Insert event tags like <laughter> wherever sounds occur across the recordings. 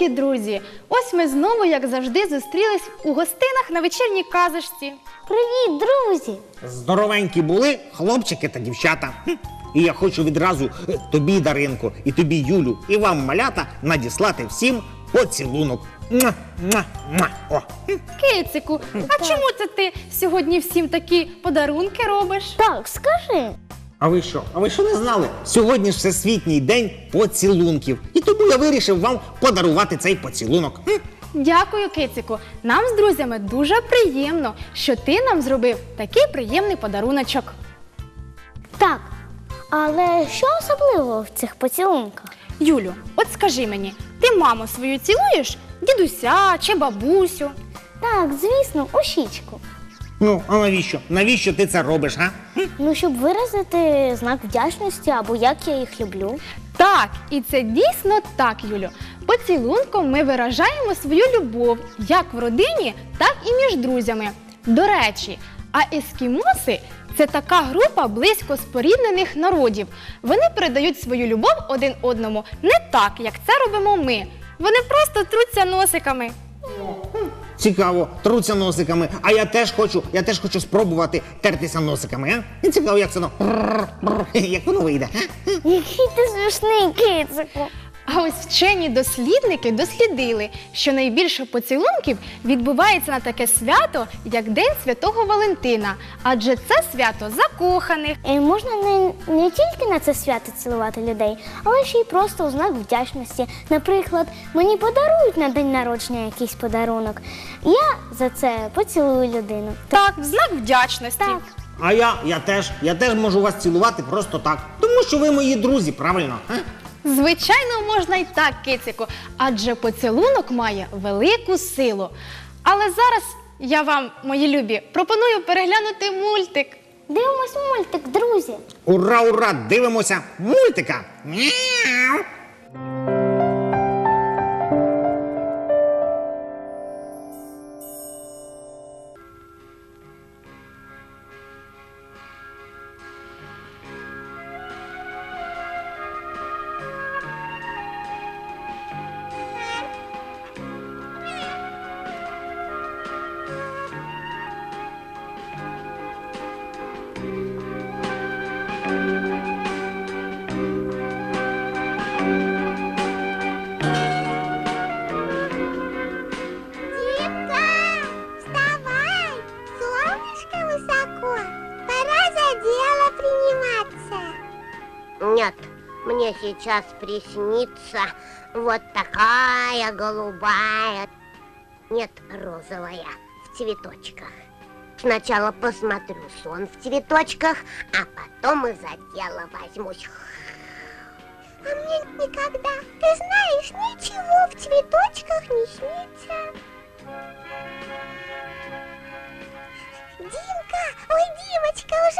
маленькі друзі. Ось ми знову, як завжди, зустрілись у гостинах на вечірній казочці. Привіт, друзі! Здоровенькі були хлопчики та дівчата. Хм. І я хочу відразу е, тобі, Даринко, і тобі, Юлю, і вам, малята, надіслати всім поцілунок. Муа, муа, муа. О. Кицику, а чому це ти сьогодні всім такі подарунки робиш? Так, скажи. А ви що? А ви що не знали? Сьогодні ж всесвітній день поцілунків. І тому я вирішив вам подарувати цей поцілунок. Хм. Дякую, Кицику. Нам з друзями дуже приємно, що ти нам зробив такий приємний подаруночок. Так. Але що особливого в цих поцілунках? Юлю, от скажи мені, ти маму свою цілуєш? Дідуся чи бабусю? Так, звісно, у щічку. Ну, а навіщо? Навіщо ти це робиш, га? Ну, щоб виразити знак вдячності або як я їх люблю. Так, і це дійсно так, Юлю. Поцілунком ми виражаємо свою любов як в родині, так і між друзями. До речі, а ескімоси це така група близько споріднених народів. Вони передають свою любов один одному не так, як це робимо ми. Вони просто труться носиками. Цікаво, труться носиками. А я теж хочу, я теж хочу спробувати тертися носиками, а? І цікаво, як це воно. <laughs> Як воно вийде. Який ти смішний кицику. А ось вчені дослідники дослідили, що найбільше поцілунків відбувається на таке свято, як День Святого Валентина, адже це свято закоханих. І можна не, не тільки на це свято цілувати людей, але ще й просто у знак вдячності. Наприклад, мені подарують на день народження якийсь подарунок. Я за це поцілую людину. Так, в знак вдячності. Так. А я, я теж, я теж можу вас цілувати просто так. Тому що ви мої друзі, правильно? А? Звичайно, можна і так, кицику, адже поцілунок має велику силу. Але зараз я вам, мої любі, пропоную переглянути мультик. Дивимось мультик, друзі. Ура, ура! Дивимося мультика. Мяу. Нет, мне сейчас приснится вот такая голубая, нет, розовая, в цветочках. Сначала посмотрю сон в цветочках, а потом и за дело возьмусь. А мне никогда, ты знаешь, ничего в цветочках не снится. Димка, ой, Димочка, уже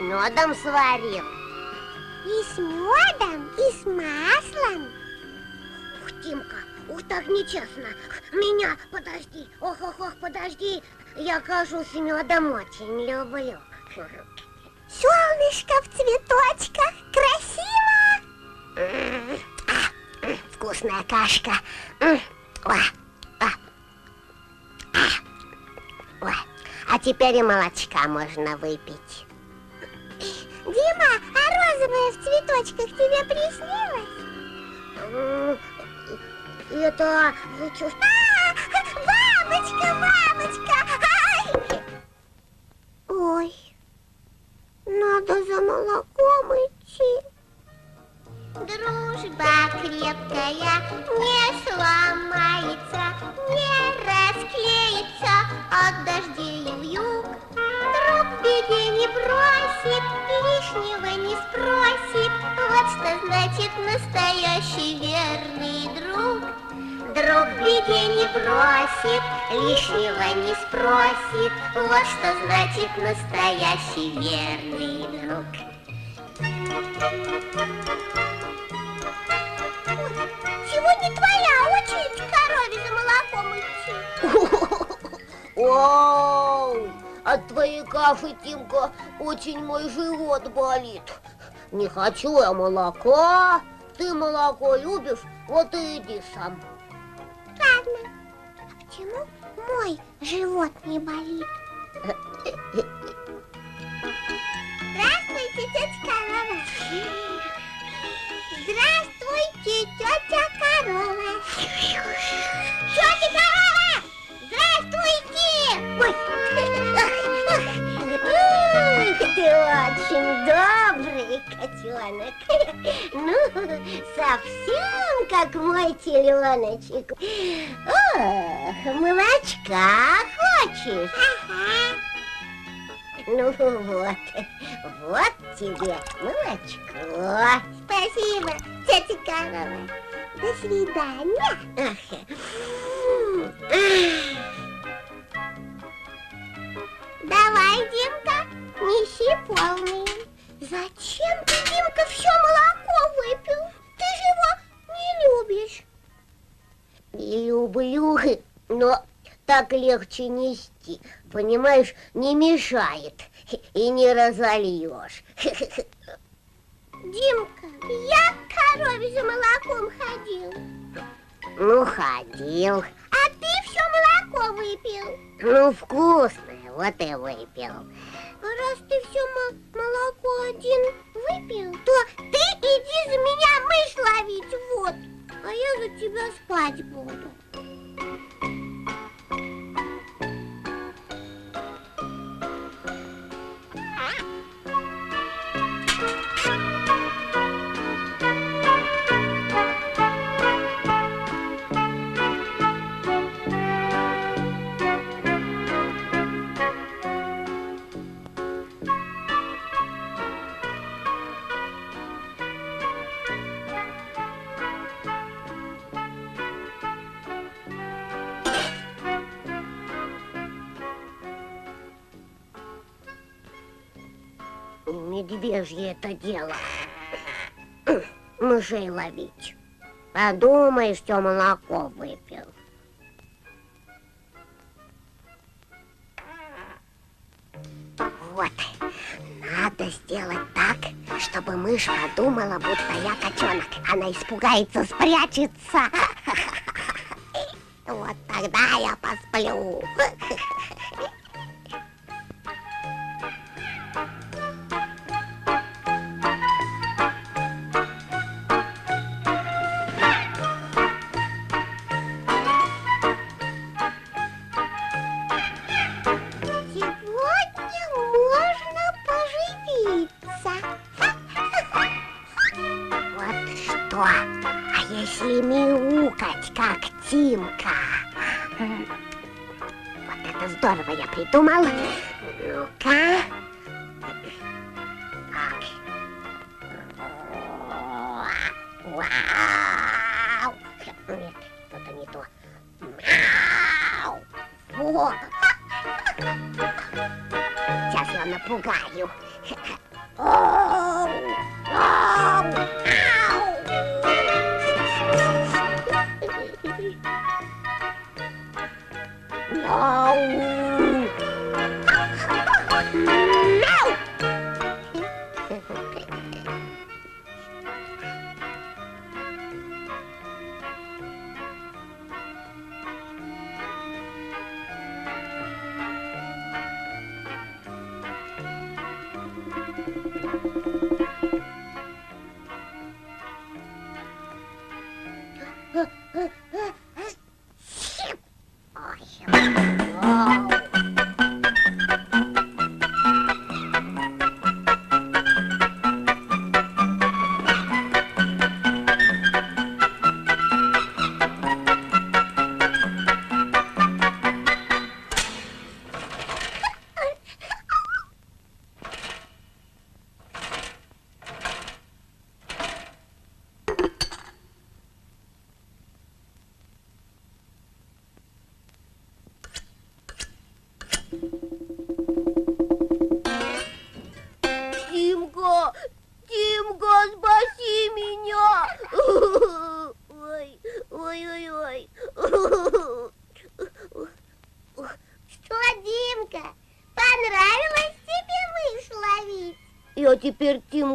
с медом сварил? И с медом, и с маслом. Ух, Тимка, ух, так нечестно. Меня, подожди, ох, ох, ох, подожди. Я кашу с медом очень люблю. Солнышко в цветочках. Красиво. А, Вкусная кашка. А теперь и молочка можно выпить. Дима, а розовое в цветочках тебе приснилось? М, это? А, бабочка, бабочка! Ай! Ой, надо за молоком идти. Дружба крепкая не сломается, не расклеится от дождей и вьюг. Друг в беде не бросит, значит настоящий верный друг. Друг беде не бросит, лишнего не спросит. Вот что значит настоящий верный друг. Сегодня твоя очередь корове за молоком идти. <laughs> Ой, от твоей каши, Тимка, очень мой живот болит. Не хочу я молока. Ты молоко любишь, вот и иди сам. Ладно. А почему мой живот не болит? Здравствуйте, тетя корова. Здравствуйте, тетя совсем как мой теленочек. Ох, молочка хочешь? Ага. Ну вот, вот тебе молочко. Спасибо, тетя корова. До свидания. Ах. Давай, Димка, неси полный. Зачем ты, Димка, все молоко Люблю, но так легче нести. Понимаешь, не мешает и не разольешь. Димка, я к корове за молоком ходил. Ну, ходил. А ты все молоко выпил. Ну, вкусное, вот и выпил. Раз ты все молоко один выпил, то Медвежье это дело. Мышей ловить. Подумай, что молоко выпил. Вот, надо сделать так, чтобы мышь подумала, будто я котенок. Она испугается, спрячется. <laughs> Вот тогда я посплю. <laughs> это здорово я придумал. Ну-ка. Так. Вау! Нет, это не то. Мяу! Во! Сейчас я напугаю. Ау! Ау! không?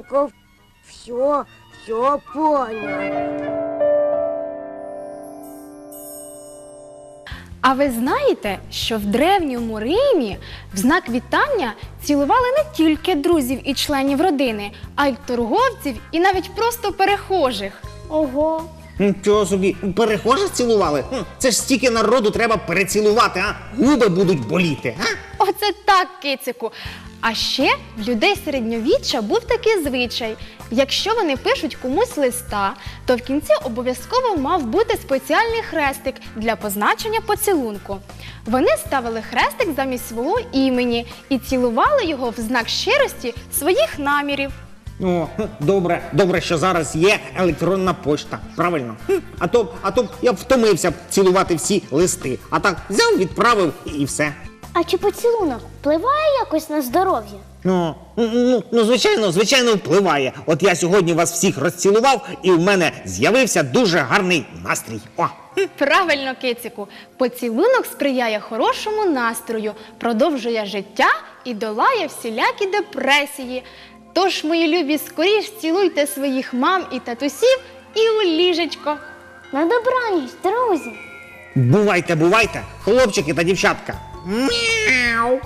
Тимка все, все понял. А ви знаєте, що в древньому Римі в знак вітання цілували не тільки друзів і членів родини, а й торговців і навіть просто перехожих. Ого. Нічого собі, перехожих цілували? Хм, Це ж стільки народу треба перецілувати, а? Губи будуть боліти, а? Оце так, кицику. А ще в людей середньовіччя був такий звичай: якщо вони пишуть комусь листа, то в кінці обов'язково мав бути спеціальний хрестик для позначення поцілунку. Вони ставили хрестик замість свого імені і цілували його в знак щирості своїх намірів. О, добре, добре, що зараз є електронна пошта. Правильно? А то, а то я б втомився б цілувати всі листи. А так взяв, відправив і все. А чи поцілунок впливає якось на здоров'я? Ну, ну, ну, звичайно, звичайно, впливає. От я сьогодні вас всіх розцілував, і в мене з'явився дуже гарний настрій. О! Правильно, кицику, поцілунок сприяє хорошому настрою, продовжує життя і долає всілякі депресії. Тож, мої любі, скоріш цілуйте своїх мам і татусів і у ліжечко. На добраніч, друзі! Бувайте, бувайте, хлопчики та дівчатка. Meow.